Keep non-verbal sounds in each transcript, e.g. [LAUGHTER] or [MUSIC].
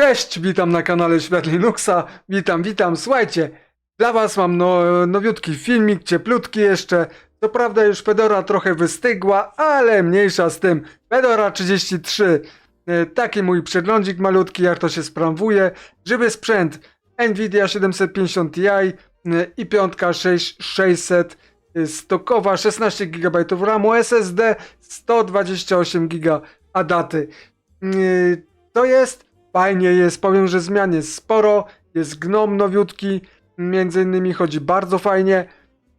Cześć, witam na kanale Świat Linuxa. Witam, witam. Słuchajcie, dla was mam no, nowiutki filmik, cieplutki jeszcze. Co prawda już Fedora trochę wystygła, ale mniejsza z tym. Fedora 33. E, Taki mój przeglądzik malutki, jak to się sprawuje. Żywy sprzęt Nvidia 750 Ti e, i piątka 6600 e, stokowa 16 GB RAMu SSD 128 GB ADATY. Yy, To jest fajnie jest, powiem, że zmian jest sporo, jest gnom nowiutki, między innymi chodzi bardzo fajnie.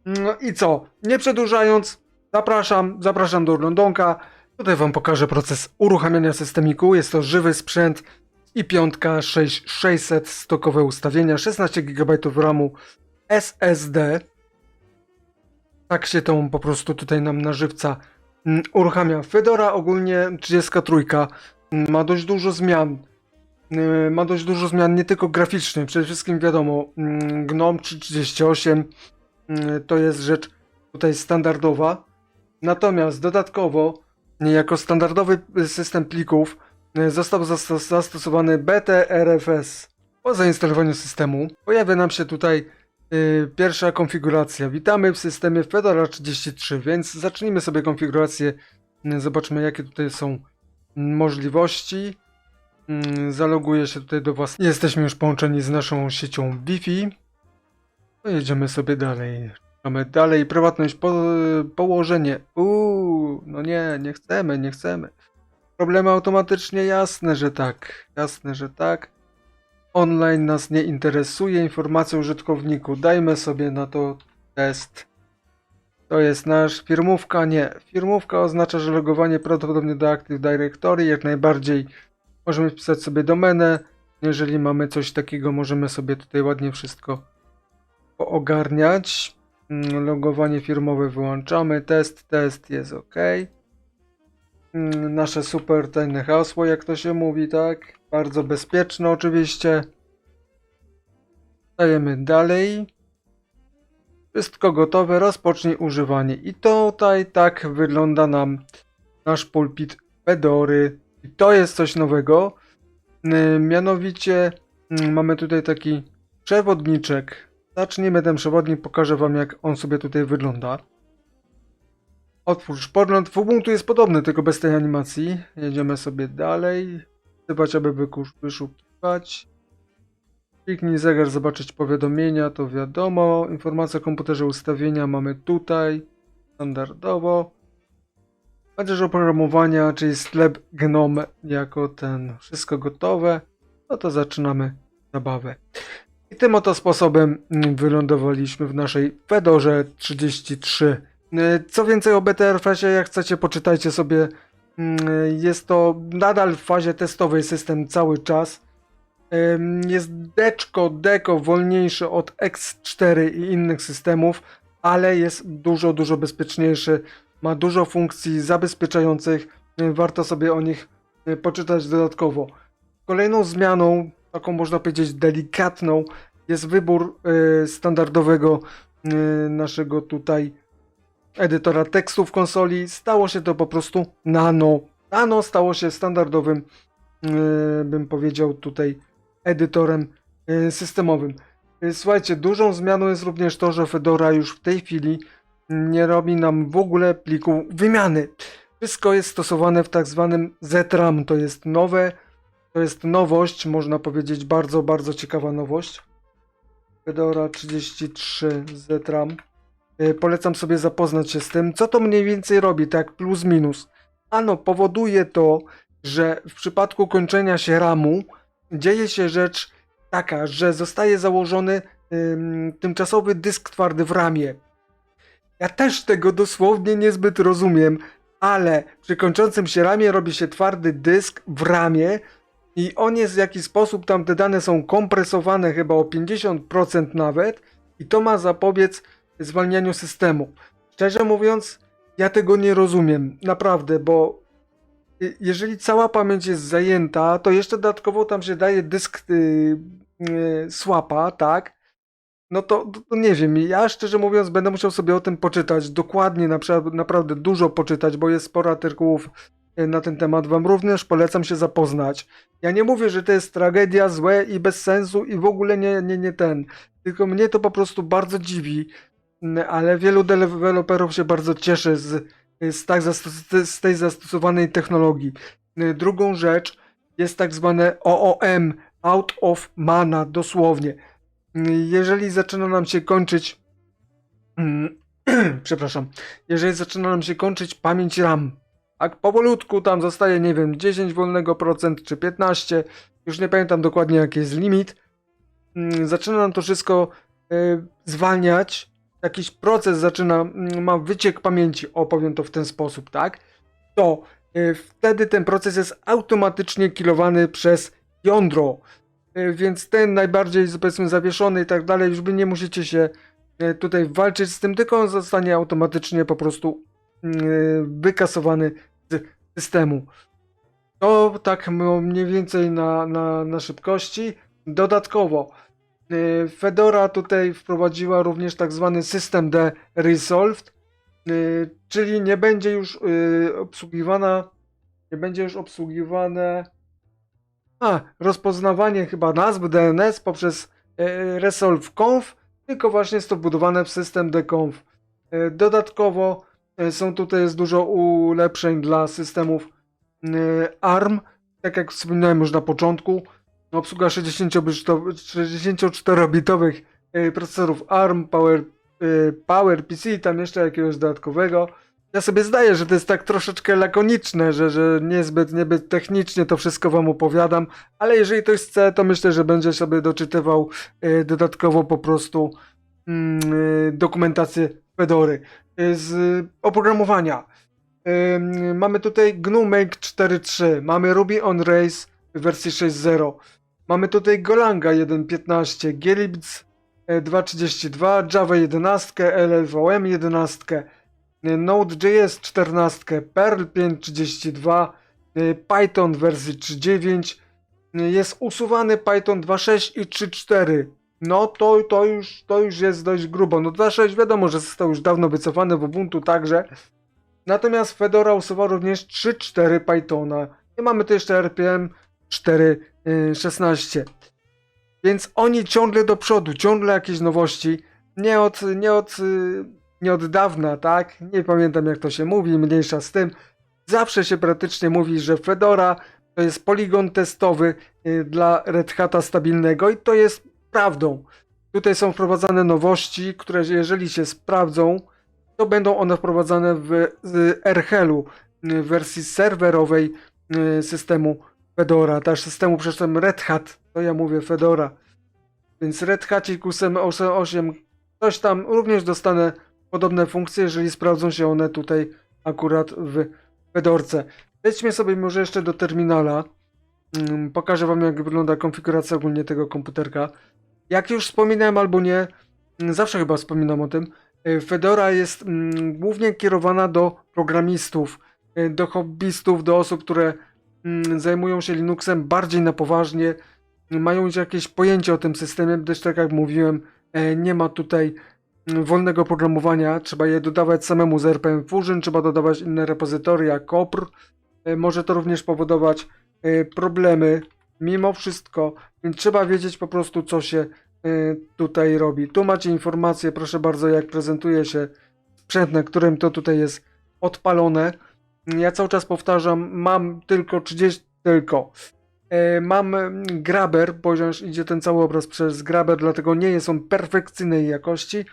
No i co, nie przedłużając, zapraszam, zapraszam do oglądonka. Tutaj wam pokażę proces uruchamiania systemiku, jest to żywy sprzęt i piątka 6600 stokowe ustawienia, 16 GB RAMu SSD. Tak się to po prostu tutaj nam na żywca mm, uruchamia. Fedora ogólnie 33 mm, ma dość dużo zmian. Yy, Ma dość dużo zmian nie tylko graficznych, przede wszystkim wiadomo, mm, GNOME 338 yy, to jest rzecz tutaj standardowa. Natomiast dodatkowo, jako standardowy system plików, yy, został zastos- zastosowany BTRFS. Po zainstalowaniu systemu pojawia nam się tutaj pierwsza konfiguracja. Witamy w systemie Fedora 33, więc zacznijmy sobie konfigurację. Zobaczmy, jakie tutaj są możliwości. Mm, Zaloguję się tutaj do Was. Jesteśmy już połączeni z naszą siecią Wi-Fi. Jedziemy sobie dalej. Mamy dalej prywatność, po, położenie. Uuu, no nie, nie chcemy, nie chcemy. Problemy automatycznie, jasne, że tak. Jasne, że tak. Online nas nie interesuje, informacja o użytkowniku. Dajmy sobie na to test. To jest nasz firmówka, nie. Firmówka oznacza, że logowanie prawdopodobnie do Active Directory jak najbardziej Możemy wpisać sobie domenę. Jeżeli mamy coś takiego, możemy sobie tutaj ładnie wszystko poogarniać. Mm, Logowanie firmowe wyłączamy. Test, test jest ok. Mm, Nasze super tajne hasło, jak to się mówi, tak? Bardzo bezpieczne oczywiście. Dajemy dalej. Wszystko gotowe, rozpocznij używanie. I tutaj tak wygląda nam nasz pulpit Fedory. I to jest coś nowego. Mianowicie mamy tutaj taki przewodniczek. Zaczniemy ten przewodnik, pokażę wam jak on sobie tutaj wygląda. Otwórz podgląd. W Ubuntu jest podobny, tylko bez tej animacji. Jedziemy sobie dalej. Wzywać, aby wyszukiwać. Kliknij zegar, zobaczyć powiadomienia, to wiadomo. Informacja o komputerze ustawienia mamy tutaj. Standardowo. Chociaż oprogramowania, czyli sklep Gnome jako ten. Wszystko gotowe. No to zaczynamy zabawę. I tym oto sposobem wylądowaliśmy w naszej Fedorze 33. Y, Co więcej o BTRFS-ie, jak chcecie, poczytajcie sobie. Jest to nadal w fazie testowej system cały czas. Jest deczko, deko wolniejszy od X4 i innych systemów, ale jest dużo, dużo bezpieczniejszy. Ma dużo funkcji zabezpieczających. y, Warto sobie o nich y, poczytać dodatkowo. Kolejną zmianą, taką można powiedzieć delikatną, jest wybór y, standardowego naszego tutaj edytora tekstu w konsoli. Stało się to po prostu nano. Nano stało się standardowym, bym powiedział tutaj, edytorem systemowym. Słuchajcie, dużą zmianą jest również to, że Fedora już w tej chwili nie robi nam w ogóle pliku wymiany. Wszystko jest stosowane w tak zwanym ZRAM. To jest nowe, to jest nowość, można powiedzieć bardzo, bardzo ciekawa nowość. Fedora 33 ZRAM. Y, Polecam sobie zapoznać się z tym, co to mniej więcej robi, tak plus minus. Ano, powoduje to, że w przypadku kończenia się RAMu dzieje się rzecz taka, że zostaje założony ym, tymczasowy dysk twardy w ramie. Ja też tego dosłownie niezbyt rozumiem, ale przy kończącym się ramie robi się twardy dysk w ramie i on jest w jakiś sposób, tam te dane są kompresowane chyba o 50% nawet i to ma zapobiec zwalnianiu systemu. Szczerze mówiąc, ja tego nie rozumiem, naprawdę, bo jeżeli cała pamięć jest zajęta, to jeszcze dodatkowo tam się daje dysk yy, yy, swapa, tak? No to, to, to nie wiem, ja szczerze mówiąc będę musiał sobie o tym poczytać, dokładnie, napra- naprawdę dużo poczytać, bo jest sporo artykułów e, na ten temat wam również polecam się zapoznać. Ja nie mówię, że to jest tragedia, złe i bez sensu i w ogóle nie, nie, nie ten. Tylko mnie to po prostu bardzo dziwi, ale wielu deweloperów się bardzo cieszy z, z, tak z tej zastosowanej technologii. Drugą rzecz jest tak zwane OOM, out of mana, dosłownie. Jeżeli zaczyna nam się kończyć, mm, [CLEARS THROAT] przepraszam, jeżeli zaczyna nam się kończyć pamięć RAM, tak powolutku tam zostaje, nie wiem, 10 wolnego procent czy 15, już nie pamiętam dokładnie jaki jest limit, mm, zaczyna nam to wszystko y, zwalniać, jakiś proces zaczyna, mm, ma wyciek pamięci, o powiem to w ten sposób, tak? To y, wtedy ten proces jest automatycznie kilowany przez jądro. Y, Więc ten najbardziej powiedzmy zawieszony i tak dalej, już wy nie musicie się y, tutaj walczyć z tym, tylko on zostanie automatycznie po prostu y, wykasowany z systemu. To tak mniej więcej na, na, na szybkości. Dodatkowo Fedora tutaj wprowadziła również tak zwany system D Resolved, czyli nie będzie już obsługiwana, nie będzie już obsługiwane a, rozpoznawanie chyba nazw DNS poprzez y, Resolve Conf, tylko właśnie jest to wbudowane w system DConf. Y, Dodatkowo y, są tutaj jest dużo ulepszeń dla systemów y, ARM, tak jak wspominałem już na początku, obsługa 64-bitowych y, procesorów ARM, Power, y, Power PC i tam jeszcze jakiegoś dodatkowego. Ja sobie zdaję, że to jest tak troszeczkę lakoniczne, że, że niezbyt, niezbyt technicznie to wszystko wam opowiadam, ale jeżeli ktoś chce, to myślę, że będzie sobie doczytywał y, dodatkowo po prostu mm, y, dokumentację Fedory y, z oprogramowania. Ym, mamy tutaj GNU Make 4.3, mamy Ruby on Rails w wersji 6.0, mamy tutaj Golanga 1.15, Glibc e, 2.32, Java 11, LLVM 11, e, Node.js 14, Perl 5.32, e, Python wersji 3.9, e, jest usuwany Python 2.6 i 3.4. No to, to, już, to już jest dość grubo. No 2.6 wiadomo, że został już dawno wycofany w Ubuntu także. Natomiast Fedora usuwa również 3.4 Pythona. I mamy tu jeszcze RPM 4.16. Więc oni ciągle do przodu, ciągle jakieś nowości. Nie od, nie od, y, nie od dawna, tak? Nie pamiętam jak to się mówi, mniejsza z tym. Zawsze się praktycznie mówi, że Fedora to jest poligon testowy y, dla Red Hata stabilnego i to jest prawdą. Tutaj są wprowadzane nowości, które jeżeli się sprawdzą, to będą one wprowadzane w z RHEL-u, y, w wersji serwerowej y, systemu Fedora, też systemu przepraszam Red Hat, to ja mówię Fedora. Więc Red Hatik 8 coś tam również dostanę podobne funkcje, jeżeli sprawdzą się one tutaj akurat w Fedorce. Lećmy sobie może jeszcze do terminala. Mm, Pokażę wam jak wygląda konfiguracja ogólnie tego komputerka. Jak już wspominałem albo nie, mm, zawsze chyba wspominam o tym, y, Fedora jest mm, głównie kierowana do programistów, y, do hobbystów, do osób, które zajmują się Linuxem bardziej na poważnie, mają już jakieś pojęcie o tym systemie, gdyż tak jak mówiłem, e, nie ma tutaj wolnego programowania, trzeba je dodawać samemu z RPM Fusion, trzeba dodawać inne repozytoria, COPR. E, Może to również powodować e, problemy mimo wszystko, więc trzeba wiedzieć po prostu co się e, tutaj robi. Tu macie informacje, proszę bardzo, jak prezentuje się sprzęt, na którym to tutaj jest odpalone. Ja cały czas powtarzam, mam tylko 30, tylko. Mam mm, Grabber, ponieważ idzie ten cały obraz przez Grabber, dlatego nie jest on perfekcyjnej jakości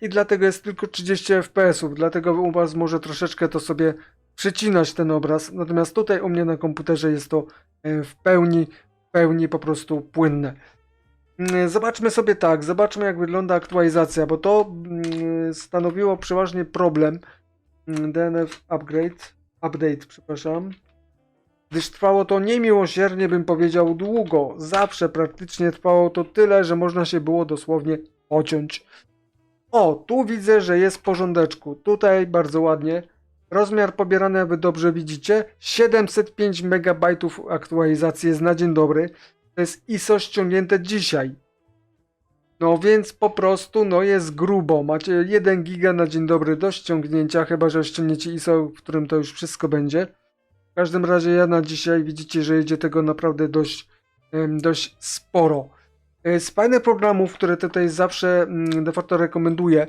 i dlatego jest tylko 30 fps, dlatego u Was może troszeczkę to sobie przycinać ten obraz, natomiast tutaj u mnie na komputerze jest to e, w pełni, w pełni po prostu płynne. Mm, Zobaczmy sobie tak, zobaczmy jak wygląda aktualizacja, bo to mm, stanowiło przeważnie problem mm, DNF upgrade, update, przepraszam gdyż trwało to niemiłosiernie, bym powiedział, długo. Zawsze praktycznie trwało to tyle, że można się było dosłownie pociąć. O, tu widzę, że jest w porządeczku. Tutaj bardzo ładnie. Rozmiar pobierany, wy dobrze widzicie, 705 MB aktualizacji jest na dzień dobry. To jest ISO ściągnięte dzisiaj. No więc po prostu, no jest grubo. Macie 1 giga na dzień dobry do ściągnięcia, chyba że ściągniecie ISO, w którym to już wszystko będzie. każdym razie ja na dzisiaj widzicie, że idzie tego naprawdę dość, dość sporo. E, Z fajnych programów, które tutaj zawsze mm, de facto rekomenduję,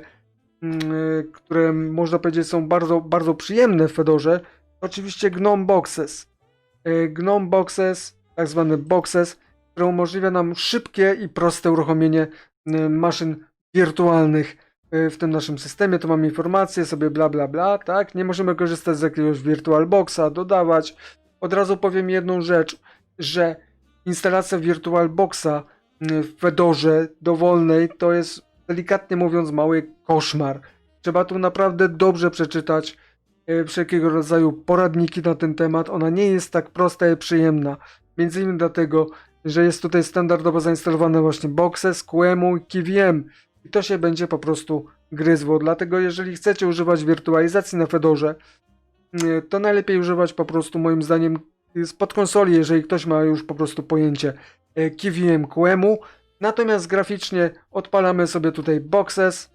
mm, e, które można powiedzieć są bardzo, bardzo przyjemne w Fedorze, to oczywiście GNOME Boxes. E, GNOME Boxes, tak zwany Boxes, które umożliwia nam szybkie i proste uruchomienie maszyn wirtualnych w tym naszym systemie. Tu mamy informacje sobie bla bla bla, tak? Nie możemy korzystać z jakiegoś VirtualBoxa, dodawać. Od razu powiem jedną rzecz, że instalacja VirtualBoxa w Fedorze dowolnej to jest delikatnie mówiąc mały koszmar. Trzeba tu naprawdę dobrze przeczytać e, wszelkiego rodzaju poradniki na ten temat. Ona nie jest tak prosta i przyjemna. Między innymi dlatego, że jest tutaj standardowo zainstalowane właśnie Boxes, QEMU i KVM i to się będzie po prostu gryzło. Dlatego jeżeli chcecie używać wirtualizacji na Fedorze, y, to najlepiej używać po prostu moim zdaniem spod konsoli, jeżeli ktoś ma już po prostu pojęcie y, KVM QEMU. Natomiast graficznie odpalamy sobie tutaj Boxes.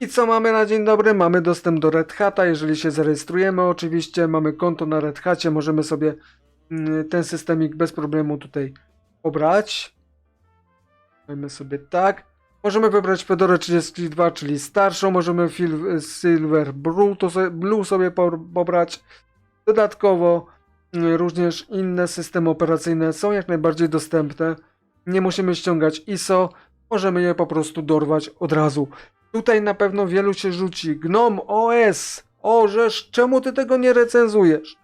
I co mamy na dzień dobry? Mamy dostęp do Red Hata, jeżeli się zarejestrujemy oczywiście, mamy konto na Red Hacie, możemy sobie mm, ten systemik bez problemu tutaj pobrać. Mamy sobie tak. Możemy wybrać Fedora 32, czyli starszą, możemy Silver Blue, to sobie, Blue sobie po- pobrać. Dodatkowo również inne systemy operacyjne są jak najbardziej dostępne. Nie musimy ściągać ISO, możemy je po prostu dorwać od razu. Tutaj na pewno wielu się rzuci. GNOME OS! O, żeż, czemu ty tego nie recenzujesz?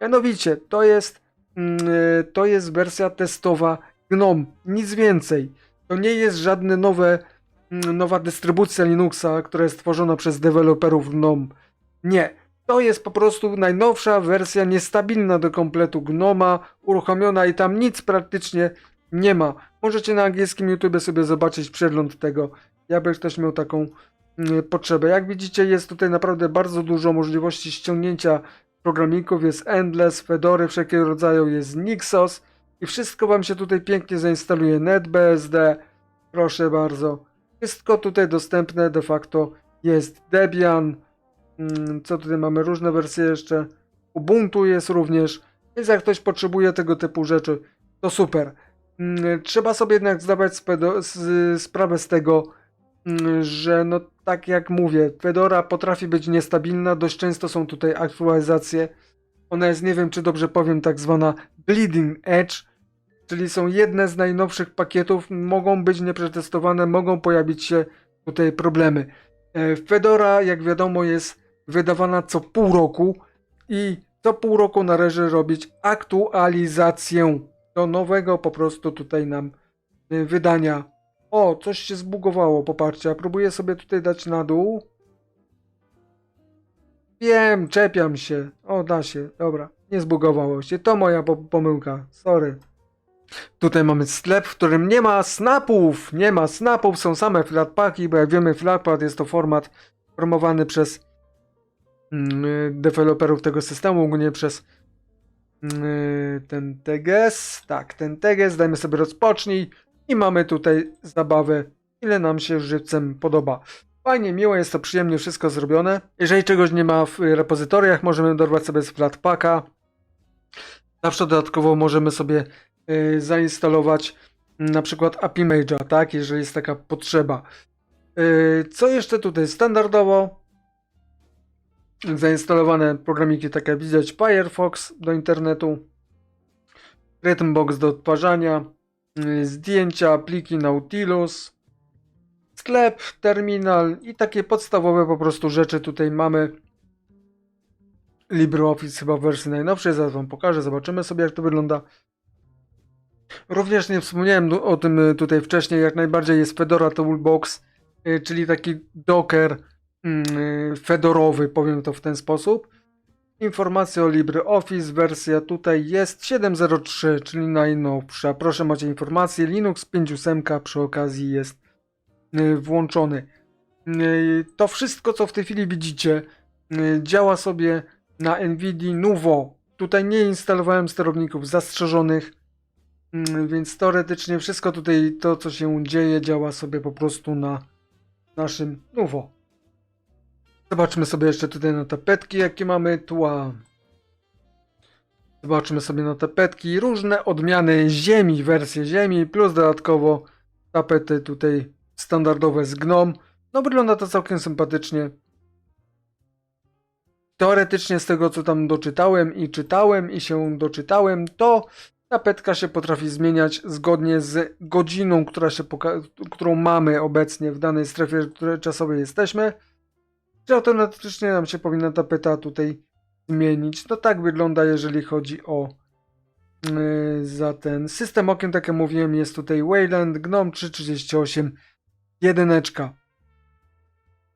Mianowicie, to jest, e, to jest wersja testowa GNOME, nic więcej. To nie jest żadne nowe, mm, nowa dystrybucja Linuxa, która jest tworzona przez deweloperów GNOME. Nie. To jest po prostu najnowsza wersja niestabilna do kompletu GNOMA, uruchomiona i tam nic praktycznie nie ma. Możecie na angielskim YouTube sobie zobaczyć przegląd tego, jakby ktoś miał taką mm, potrzebę. Jak widzicie, jest tutaj naprawdę bardzo dużo możliwości ściągnięcia programików. Jest Endless, Fedory wszelkiego rodzaju, jest Nixos i wszystko Wam się tutaj pięknie zainstaluje. NetBSD, proszę bardzo. Wszystko tutaj dostępne de facto jest. Debian, co tutaj mamy? Różne wersje jeszcze. Ubuntu jest również. Więc jak ktoś potrzebuje tego typu rzeczy, to super. Mm, Trzeba sobie jednak zdawać sprawę z tego, mm, że no tak jak mówię, Fedora potrafi być niestabilna, dość często są tutaj aktualizacje. Ona jest, nie wiem czy dobrze powiem, tak zwana bleeding edge, czyli są jedne z najnowszych pakietów, mogą być nieprzetestowane, mogą pojawić się tutaj problemy. E, Fedora, jak wiadomo, jest wydawana co pół roku i co pół roku należy robić aktualizację do nowego po prostu tutaj nam y, wydania. O, coś się zbugowało, popatrzcie, ja próbuję sobie tutaj dać na dół. Wiem, czepiam się. O, da się, dobra, nie zbugowało się, to moja po pomyłka, sorry. Tutaj mamy sklep, w którym nie ma snapów, nie ma snapów, są same flatpaki, bo jak wiemy flatpak jest to format promowany przez deweloperów tego systemu, ogólnie przez Yy, ten teges, tak, ten teges, dajmy sobie rozpocznij i mamy tutaj zabawę, ile nam się żywcem podoba. Fajnie, miło, jest to przyjemnie wszystko zrobione. Jeżeli czegoś nie ma w repozytoriach, możemy dorwać sobie z Flatpaka. Zawsze dodatkowo możemy sobie yy, zainstalować mm, na przykład API Mage'a, tak, jeżeli jest taka potrzeba. Co jeszcze tutaj standardowo? Zainstalowane programiki takie jak widać Firefox do internetu, Rhythmbox do odtwarzania, y, zdjęcia, pliki Nautilus, sklep, terminal i takie podstawowe po prostu rzeczy tutaj mamy. LibreOffice chyba w wersji najnowszej, zaraz wam pokażę, zobaczymy sobie jak to wygląda. Również nie wspomniałem o tym y, tutaj wcześniej, jak najbardziej jest Fedora Toolbox, y, czyli taki Docker, fedorowy, powiem to w ten sposób. Informacje o LibreOffice, wersja tutaj jest 7.03, czyli najnowsza. Proszę, macie informacje. Linux 5.8 przy okazji jest y, włączony. Y, To wszystko, co w tej chwili widzicie, y, działa sobie na NVIDIA Nuvo. Tutaj nie instalowałem sterowników zastrzeżonych, mm, więc teoretycznie wszystko tutaj, to co się dzieje, działa sobie po prostu na naszym Nuvo. Zobaczmy sobie jeszcze tutaj na tapetki, jakie mamy tła. Zobaczmy sobie na tapetki. Różne odmiany ziemi, wersje ziemi, plus dodatkowo tapety tutaj standardowe z gnom. No wygląda to całkiem sympatycznie. Teoretycznie z tego co tam doczytałem i czytałem i się doczytałem, to tapetka się potrafi zmieniać zgodnie z godziną, która się którą mamy obecnie w danej strefie w której czasowej jesteśmy. Czy automatycznie nam się powinna tapeta tutaj zmienić. No tak wygląda, jeżeli chodzi o yy, za ten system okien, tak jak mówiłem, jest tutaj Wayland Gnome 338 jedyneczka.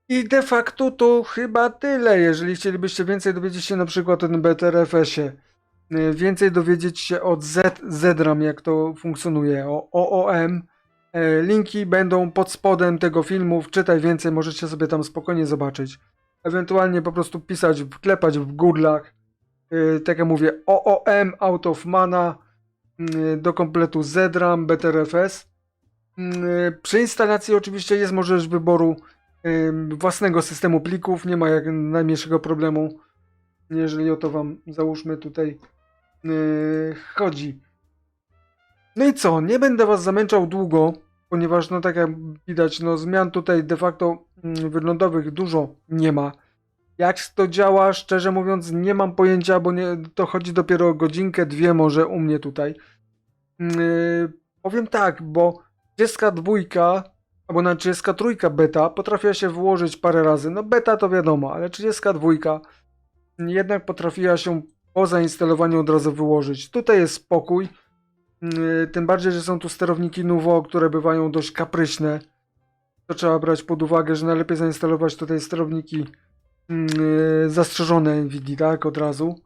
I de facto to chyba tyle. Jeżeli chcielibyście więcej dowiedzieć się na przykład o tym BTRFS-ie, yy, więcej dowiedzieć się od Z, jak to funkcjonuje, o OOM, linki będą pod spodem tego filmu. Wczytaj więcej, możecie sobie tam spokojnie zobaczyć. Ewentualnie po prostu pisać, wklepać w Google'ach, yy, tak jak mówię, OOM, Out of Mana, yy, do kompletu Zedram, BTRFS. Yy, przy instalacji oczywiście jest możliwość wyboru własnego systemu plików, nie ma jak najmniejszego problemu, jeżeli o to wam załóżmy tutaj chodzi. No i co, nie będę was zamęczał długo, ponieważ no tak jak widać, no zmian tutaj de facto mm, wyglądowych dużo nie ma. Jak to działa, szczerze mówiąc, nie mam pojęcia, bo nie, to chodzi dopiero o godzinkę, dwie może u mnie tutaj. Yy, powiem tak, bo 32, albo na 33 beta potrafiła się włożyć parę razy. No beta to wiadomo, ale 32 jednak potrafiła się po zainstalowaniu od razu wyłożyć. Tutaj jest spokój. Yy, Tym bardziej, że są tu sterowniki Nuvo, które bywają dość kapryśne. To trzeba brać pod uwagę, że najlepiej zainstalować tutaj sterowniki yy, zastrzeżone NVIDIA, tak, od razu.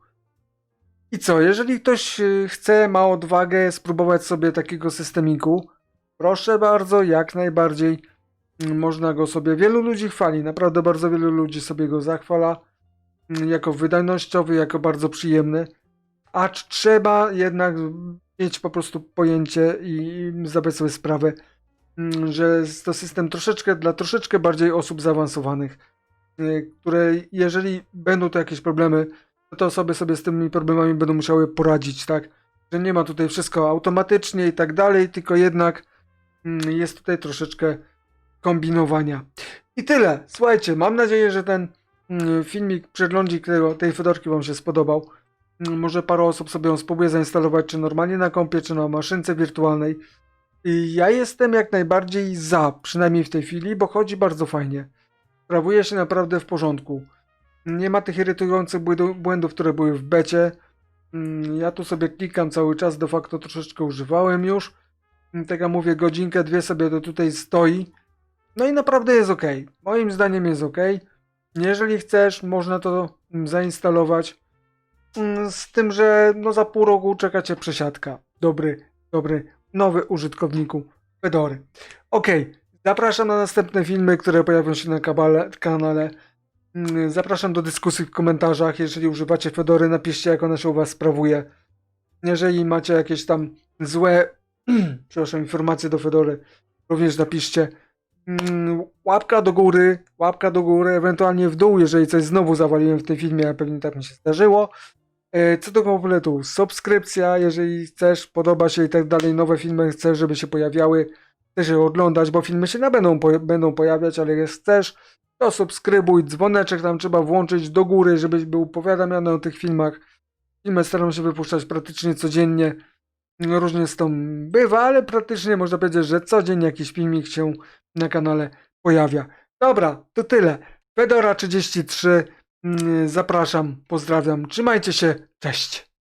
I co, jeżeli ktoś yy, chce, ma odwagę spróbować sobie takiego systemiku, proszę bardzo, jak najbardziej yy, można go sobie, wielu ludzi chwali, naprawdę bardzo wielu ludzi sobie go zachwala yy, jako wydajnościowy, jako bardzo przyjemny, acz trzeba jednak mieć po prostu pojęcie i zdawać sobie sprawę, mm, że jest to system troszeczkę dla troszeczkę bardziej osób zaawansowanych, y, które jeżeli będą to jakieś problemy, to te osoby sobie z tymi problemami będą musiały poradzić, tak? Że nie ma tutaj wszystko automatycznie i tak dalej, tylko jednak mm, jest tutaj troszeczkę kombinowania. I tyle. Słuchajcie, mam nadzieję, że ten mm, filmik, przeglądzik tej fedorki Wam się spodobał. Mm, Może parę osób sobie ją spróbuje zainstalować, czy normalnie na kompie, czy na maszynce wirtualnej. I ja jestem jak najbardziej za, przynajmniej w tej chwili, bo chodzi bardzo fajnie. Sprawuje się naprawdę w porządku. Nie ma tych irytujących błędów, które były w becie. Mm, Ja tu sobie klikam cały czas, de facto troszeczkę używałem już. Mm, Tak jak mówię, godzinkę, dwie sobie to tutaj stoi. No i naprawdę jest ok. Moim zdaniem jest ok. Jeżeli chcesz, można to zainstalować. Mm, Z tym, że no za pół roku czeka cię przesiadka. Dobry, dobry, nowy użytkowniku Fedory. Ok, zapraszam na następne filmy, które pojawią się na kabale, kanale. Mm, Zapraszam do dyskusji w komentarzach. Jeżeli używacie Fedory, napiszcie, jak ona się u Was sprawuje. Jeżeli macie jakieś tam złe, [CLEARS THROAT] przepraszam, informacje do Fedory, również napiszcie. Mm, Łapka do góry, łapka do góry, ewentualnie w dół, jeżeli coś znowu zawaliłem w tym filmie, a pewnie tak mi się zdarzyło. E, Co do kompletu, subskrypcja, jeżeli chcesz, podoba się i tak dalej, nowe filmy chcesz, żeby się pojawiały, chcesz je oglądać, bo filmy się na będą, po, będą pojawiać, ale jak chcesz, to subskrybuj, dzwoneczek tam trzeba włączyć do góry, żeby był powiadamiany o tych filmach. Filmy staram się wypuszczać praktycznie codziennie. No, Różnie z tą bywa, ale praktycznie można powiedzieć, że codziennie jakiś filmik się na kanale pojawia. Dobra, to tyle. Fedora 33. mm, Zapraszam, pozdrawiam. Trzymajcie się. Cześć.